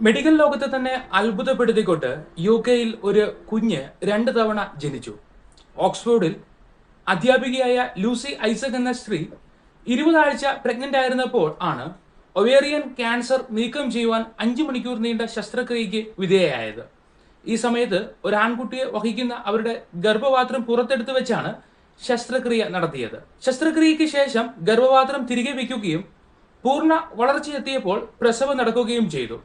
Medical ലോകത്തെ തന്നെ അത്ഭുതപ്പെടുത്തിക്കൊണ്ട് U കെയിൽ ഒരു കുഞ്ഞ് രണ്ട് തവണ ജനിച്ചു. ഓക്സ്ഫോർഡിൽ അധ്യാപികയായ ലൂസി ഐസക് എന്ന സ്ത്രീ ഇരുപതാഴ്ച പ്രഗ്നന്റ് ആയിരുന്നപ്പോൾ ആണ് ഒവേറിയൻ ക്യാൻസർ നീക്കം ചെയ്യുവാൻ അഞ്ചു മണിക്കൂർ നീണ്ട ശസ്ത്രക്രിയയ്ക്ക് വിധേയയായത്. ഈ സമയത്ത് ഒരു ആൺകുട്ടിയെ വഹിക്കുന്ന അവരുടെ ഗർഭപാത്രം പുറത്തെടുത്ത് വെച്ചാണ് ശസ്ത്രക്രിയ നടത്തിയത്. ശസ്ത്രക്രിയയ്ക്ക് ശേഷം ഗർഭപാത്രം തിരികെ വയ്ക്കുകയും പൂർണ വളർച്ചയെത്തിയപ്പോൾ പ്രസവം നടക്കുകയും ചെയ്തു.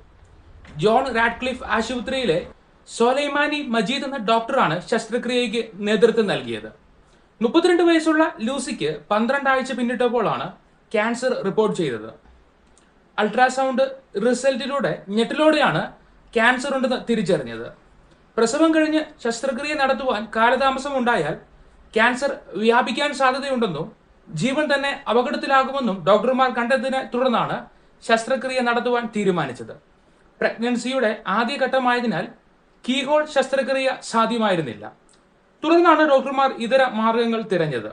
ജോൺ റാഡ്ക്ലിഫ് ആശുപത്രിയിലെ സോലൈമാനി മജീദ് എന്ന ഡോക്ടറാണ് ശസ്ത്രക്രിയയ്ക്ക് നേതൃത്വം നൽകിയത്. മുപ്പത്തിരണ്ട് വയസ്സുള്ള ലൂസിക്ക് പന്ത്രണ്ട് ആഴ്ച പിന്നിട്ടപ്പോഴാണ് ക്യാൻസർ റിപ്പോർട്ട് ചെയ്തത്. അൾട്രാസൗണ്ട് റിസൾട്ടിലൂടെ ഞെട്ടിലൂടെയാണ് ക്യാൻസർ ഉണ്ടെന്ന് തിരിച്ചറിഞ്ഞത്. പ്രസവം കഴിഞ്ഞ് ശസ്ത്രക്രിയ നടത്തുവാൻ കാലതാമസം ഉണ്ടായാൽ ക്യാൻസർ വ്യാപിക്കാൻ സാധ്യതയുണ്ടെന്നും ജീവൻ തന്നെ അപകടത്തിലാകുമെന്നും ഡോക്ടർമാർ കണ്ടതിനെ തുടർന്നാണ് ശസ്ത്രക്രിയ നടത്തുവാൻ തീരുമാനിച്ചത്. പ്രഗ്നൻസിയുടെ ആദ്യഘട്ടമായതിനാൽ കീഹോൾ ശസ്ത്രക്രിയ സാധ്യമായിരുന്നില്ല. തുടർന്നാണ് ഡോക്ടർമാർ ഇതര മാർഗങ്ങൾ തിരഞ്ഞത്.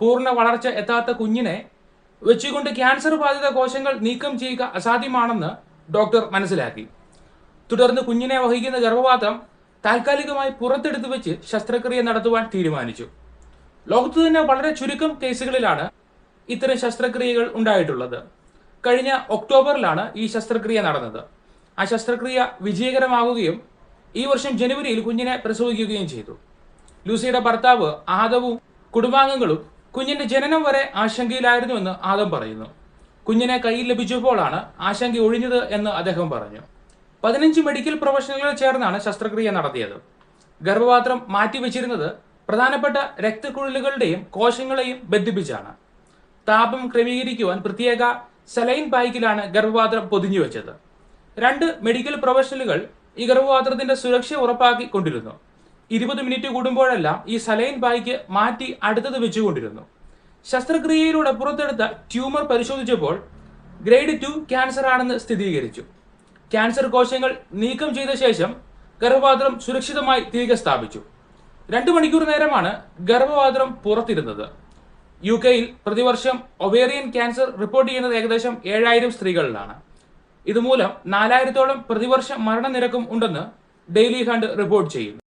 പൂർണ വളർച്ച എത്താത്ത കുഞ്ഞിനെ വെച്ചുകൊണ്ട് ക്യാൻസർ ബാധിത കോശങ്ങൾ നീക്കം ചെയ്യുക അസാധ്യമാണെന്ന് ഡോക്ടർ മനസ്സിലാക്കി. തുടർന്ന് കുഞ്ഞിനെ വഹിക്കുന്ന ഗർഭപാത്രം താൽക്കാലികമായി പുറത്തെടുത്ത് വെച്ച് ശസ്ത്രക്രിയ നടത്തുവാൻ തീരുമാനിച്ചു. ലോകത്ത് തന്നെ വളരെ ചുരുക്കം കേസുകളിലാണ് ഇത്തരം ശസ്ത്രക്രിയകൾ ഉണ്ടായിട്ടുള്ളത്. കഴിഞ്ഞ ഒക്ടോബറിലാണ് ഈ ശസ്ത്രക്രിയ നടന്നത്. ആ ശസ്ത്രക്രിയ വിജയകരമാവുകയും ഈ വർഷം ജനുവരിയിൽ കുഞ്ഞിനെ പ്രസവിക്കുകയും ചെയ്തു. ലൂസിയുടെ ഭർത്താവ് ആദവും കുടുംബാംഗങ്ങളും കുഞ്ഞിന്റെ ജനനം വരെ ആശങ്കയിലായിരുന്നുവെന്ന് ആദം പറയുന്നു. കുഞ്ഞിനെ കയ്യിൽ ലഭിച്ചപ്പോഴാണ് ആശങ്ക ഒഴിഞ്ഞത് എന്ന് അദ്ദേഹം പറഞ്ഞു. പതിനഞ്ച് മെഡിക്കൽ പ്രൊഫഷണലുകൾ ചേർന്നാണ് ശസ്ത്രക്രിയ നടത്തിയത്. ഗർഭപാത്രം മാറ്റിവെച്ചിരുന്നത് പ്രധാനപ്പെട്ട രക്തക്കുഴലുകളുടെയും കോശങ്ങളെയും ബന്ധിപ്പിച്ചാണ്. താപം ക്രമീകരിക്കുവാൻ പ്രത്യേക സലൈൻ പായ്ക്കിലാണ് ഗർഭപാത്രം പൊതിഞ്ഞു വെച്ചത്. രണ്ട് മെഡിക്കൽ പ്രൊഫഷണലുകൾ ഈ ഗർഭപാത്രത്തിന്റെ സുരക്ഷ ഉറപ്പാക്കി കൊണ്ടിരുന്നു. ഇരുപത് മിനിറ്റ് കൂടുമ്പോഴെല്ലാം ഈ സലൈൻ ബായ്ക്ക് മാറ്റി അടുത്തത് വെച്ചുകൊണ്ടിരുന്നു. ശസ്ത്രക്രിയയിലൂടെ പുറത്തെടുത്ത ട്യൂമർ പരിശോധിച്ചപ്പോൾ ഗ്രേഡ് ടു ക്യാൻസർ ആണെന്ന് സ്ഥിരീകരിച്ചു. ക്യാൻസർ കോശങ്ങൾ നീക്കം ചെയ്ത ശേഷം ഗർഭപാത്രം സുരക്ഷിതമായി തിരികെ സ്ഥാപിച്ചു. രണ്ടു മണിക്കൂർ നേരമാണ് ഗർഭപാത്രം പുറത്തിരുന്നത്. യു കെയിൽ പ്രതിവർഷം ഒവേറിയൻ ക്യാൻസർ റിപ്പോർട്ട് ചെയ്യുന്നത് ഏകദേശം ഏഴായിരം സ്ത്രീകളിലാണ്. ഇതുമൂലം നാലായിരത്തോളം പ്രതിവർഷ മരണനിരക്കും ഉണ്ടെന്ന് ഡെയിലി ഹണ്ട് റിപ്പോർട്ട് ചെയ്യുന്നു.